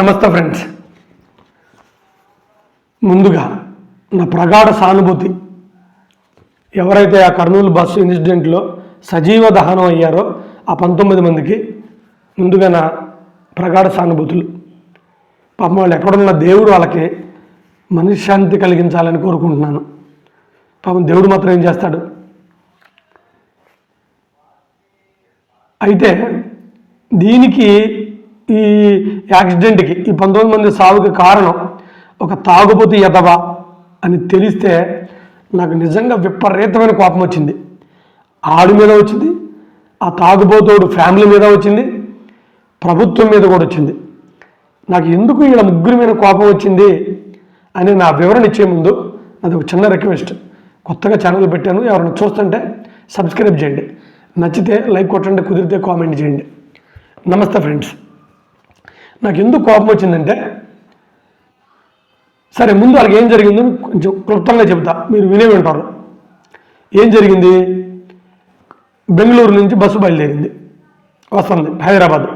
నమస్తే ఫ్రెండ్స్. ముందుగా నా ప్రగాఢ సానుభూతి. ఎవరైతే ఆ కర్నూలు బస్సు ఇన్సిడెంట్లో సజీవ దహనం అయ్యారో ఆ పంతొమ్మిది మందికి ముందుగా నా ప్రగాఢ సానుభూతులు. పాపం వాళ్ళు ఎక్కడున్న దేవుడు వాళ్ళకి మనశ్శాంతి కలిగించాలని కోరుకుంటున్నాను. పాపం దేవుడు మాత్రం ఏం చేస్తాడు? అయితే దీనికి ఈ యాక్సిడెంట్కి ఈ పంతొమ్మిది మంది సావుకి కారణం ఒక తాగుబోతు ఎదవా అని తెలిస్తే నాకు నిజంగా విపరీతమైన కోపం వచ్చింది. ఆడు మీద వచ్చింది ఆ తాగుబోతోడు ఫ్యామిలీ మీద వచ్చింది ప్రభుత్వం మీద కూడా వచ్చింది. నాకు ఎందుకు ఇలా ముగ్గురి మీద కోపం వచ్చింది అని నా వివరణ ఇచ్చే ముందు అది ఒక చిన్న రిక్వెస్ట్. కొత్తగా ఛానల్ పెట్టాను ఎవరైనా చూస్తుంటే సబ్స్క్రైబ్ చేయండి. నచ్చితే లైక్ కొట్టండి కుదిరితే కామెంట్ చేయండి. నమస్తే ఫ్రెండ్స్. నాకు ఎందుకు కోపం వచ్చిందంటే సరే ముందు వాళ్ళకి ఏం జరిగిందో కొంచెం క్లుప్తంగా చెబుతా మీరు వినే వింటారు. ఏం జరిగింది? బెంగళూరు నుంచి బస్సు బయలుదేరింది. వస్తుంది హైదరాబాద్.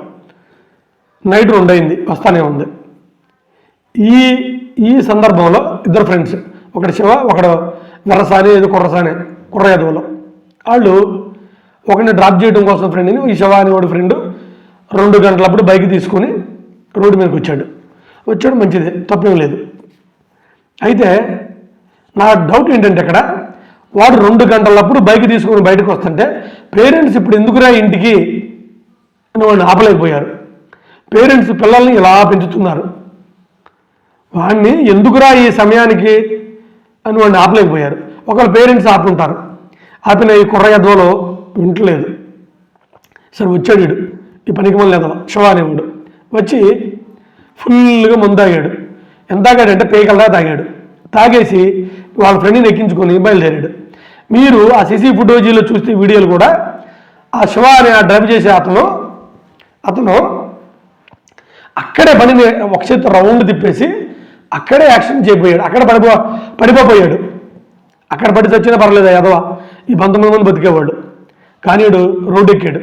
నైట్ రెండు అయింది వస్తానే ఉంది. ఈ ఈ సందర్భంలో ఇద్దరు ఫ్రెండ్స్ ఒకటి శివ ఒకడు వెర్రసాని ఏదో కుర్రసాని కుర్ర యాదవులు. వాళ్ళు ఒకరిని డ్రాప్ చేయడం కోసం ఫ్రెండ్ని ఈ శివ అనేవాడు ఫ్రెండ్ రెండు గంటలప్పుడు బైక్ తీసుకొని రోడ్డు మీదకి వచ్చాడు. వచ్చాడు మంచిదే తప్పేం లేదు. అయితే నా డౌట్ ఏంటంటే అక్కడ వాడు రెండు గంటలప్పుడు బైక్ తీసుకొని బయటకు వస్తుంటే పేరెంట్స్ ఇప్పుడు ఎందుకురా ఇంటికి అని వాడిని ఆపలేకపోయారు. పేరెంట్స్ పిల్లల్ని ఇలా పెంచుతున్నారు. వాడిని ఎందుకురా ఈ సమయానికి అని వాడిని ఆపలేకపోయారు. ఒకళ్ళ పేరెంట్స్ ఆపుంటారు. ఆపిన ఈ కుర్ర వింటలేదు. సరే వచ్చాడు ఈ పనికి మళ్ళీ ఎదవ శివ అనేవాడు వచ్చి ఫుల్గా ముందు తాగాడు. ఎంత తాగాడంటే పేకల్లా తాగాడు. తాగేసి వాళ్ళ ఫ్రెండ్ని ఎక్కించుకొని బయలుదేరాడు. మీరు ఆ సిసి ఫుటోజీలో చూస్తే వీడియోలు కూడా ఆ శివ అనే ఆ డ్రైవ్ చేసే అతను అతను అక్కడే బండిని ఒక చేతి రౌండ్ తిప్పేసి అక్కడే యాక్సిడెంట్ చేయబోయాడు. అక్కడ పడిపో పడిపోయాడు అక్కడ పడి చచ్చినా పర్లేదు యదవ? ఈ పంతొమ్మిది మంది బతికేవాడు కానీ రోడ్డు ఎక్కాడు.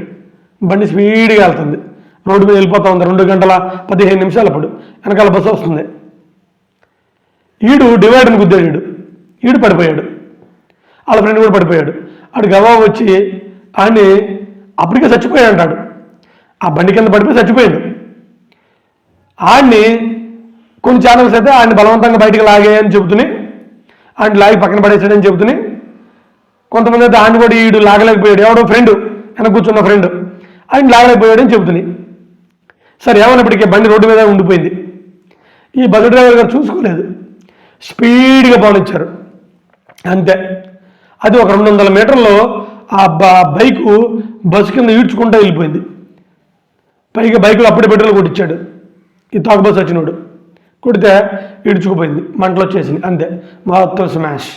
బండి స్పీడ్గా వెళ్తుంది. రోడ్డు మీద వెళ్ళిపోతా ఉంది. రెండు గంటల పదిహేను నిమిషాలు అప్పుడు వెనకాల బస్సు వస్తుంది. ఈడు డివైడర్ని గుద్దాడు ఈడు ఈడు పడిపోయాడు. వాళ్ళ ఫ్రెండ్ కూడా పడిపోయాడు. ఆడు గవా వచ్చి ఆడిని అప్పటికే చచ్చిపోయాడు అంటాడు. ఆ బండి కింద పడిపోయి చచ్చిపోయాడు. ఆడిని కొన్ని ఛానల్స్ అయితే ఆయన బలవంతంగా బయటకు లాగాయని చెబుతున్నాయి ఆయన లాగి పక్కన పడేసాడని చెబుతున్నాయి కొంతమంది అయితే ఆయన కూడా ఈడు లాగలేకపోయాడు. ఎవడో ఫ్రెండ్ వెనక కూర్చున్న ఫ్రెండ్ ఆయన లాగలేకపోయాడని చెబుతున్నాయి సరే ఇప్పటికే బండి రోడ్డు మీద ఉండిపోయింది. ఈ బస్సు డ్రైవర్ గారు చూసుకోలేదు. స్పీడ్గా పోనిచ్చారు అంతే. అది ఒక రెండు వందల మీటర్లో ఆ బ- బైకు బస్సు కింద ఈడ్చుకుంటూ వెళ్ళిపోయింది. పైగా బైకులో అప్పుడే పెట్రోల్ కొట్టించాడు ఈ తాగు బస్సు వచ్చినోడు. కొడితే ఈడ్చుకుపోయింది. మంటలు వచ్చేసింది అంతే. మొత్తం స్మాష్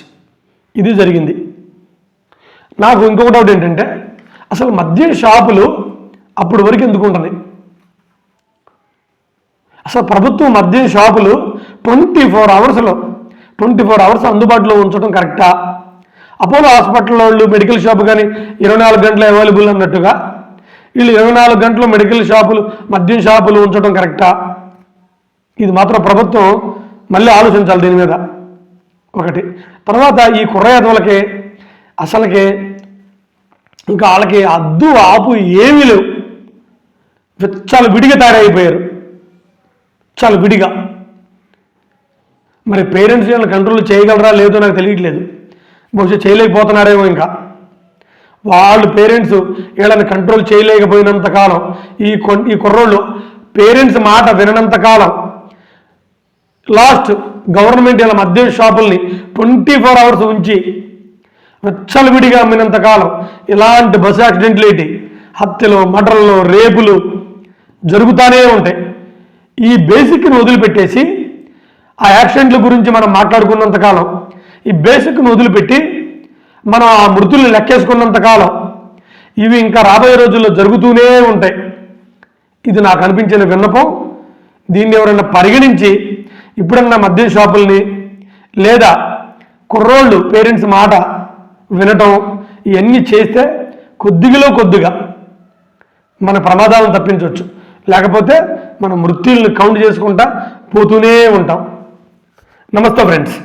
ఇది జరిగింది. నాకు ఇంకొక డౌట్ ఏంటంటే అసలు మద్యం షాపులు అప్పుడు వరకు ఎందుకు ఉంటున్నాయి? అసలు ప్రభుత్వం మద్యం షాపులు ట్వంటీ ఫోర్ అవర్స్లో ట్వంటీ ఫోర్ అవర్స్ అందుబాటులో ఉంచడం కరెక్టా? అపోలో హాస్పిటల్ వాళ్ళు మెడికల్ షాప్ కానీ ఇరవై నాలుగు గంటలు అవైలబుల్ అన్నట్టుగా? వీళ్ళు ఇరవై నాలుగు గంటలు మెడికల్ షాపులు మద్యం షాపులు ఉంచడం కరెక్టా? ఇది మాత్రం ప్రభుత్వం మళ్ళీ ఆలోచించాలి దీని మీద. ఒకటి. తర్వాత ఈ కుర్రయాదవులకి అసలుకి ఇంకా వాళ్ళకి అద్దు ఆపు ఏమీ లేవు. చాలా విడిగా తయారైపోయారు. చాలా విడిగా. మరి పేరెంట్స్ వీళ్ళని కంట్రోల్ చేయగలరా లేదో నాకు తెలియట్లేదు. బహుశా చేయలేకపోతున్నారేమో ఇంకా. వాళ్ళు పేరెంట్స్ వీళ్ళని కంట్రోల్ చేయలేకపోయినంత కాలం ఈ ఈ కుర్రోళ్ళు పేరెంట్స్ మాట విననంత కాలం లాస్ట్ గవర్నమెంట్ ఇలా మద్యం షాపుల్ని ట్వంటీ ఫోర్ అవర్స్ ఉంచి విచ్చలవిడిగా అమ్మినంత కాలం ఇలాంటి బస్సు యాక్సిడెంట్లు ఏంటి? హత్యలు మటర్లు రేపులు జరుగుతూనే ఉంటాయి. ఈ బేసిక్ను వదిలిపెట్టేసి ఆ యాక్సిడెంట్ల గురించి మనం మాట్లాడుకున్నంత కాలం ఈ బేసిక్ను వదిలిపెట్టి మనం ఆ మృతుల్ని లెక్కేసుకున్నంత కాలం ఇవి ఇంకా రాబోయే రోజుల్లో జరుగుతూనే ఉంటాయి. ఇది నాకు అనిపించిన విన్నపం. దీన్ని ఎవరైనా పరిగణించి ఇప్పుడన్నా మద్యం షాపుల్ని లేదా కుర్రోళ్ళు పేరెంట్స్ మాట వినటం ఇవన్నీ చేస్తే కొద్దిగలో కొద్దిగా మన ప్రమాదాలను తప్పించవచ్చు. లేకపోతే మనం మృత్యుల్ని కౌంట్ చేసుకుంటా పోతూనే ఉంటాం. నమస్తే ఫ్రెండ్స్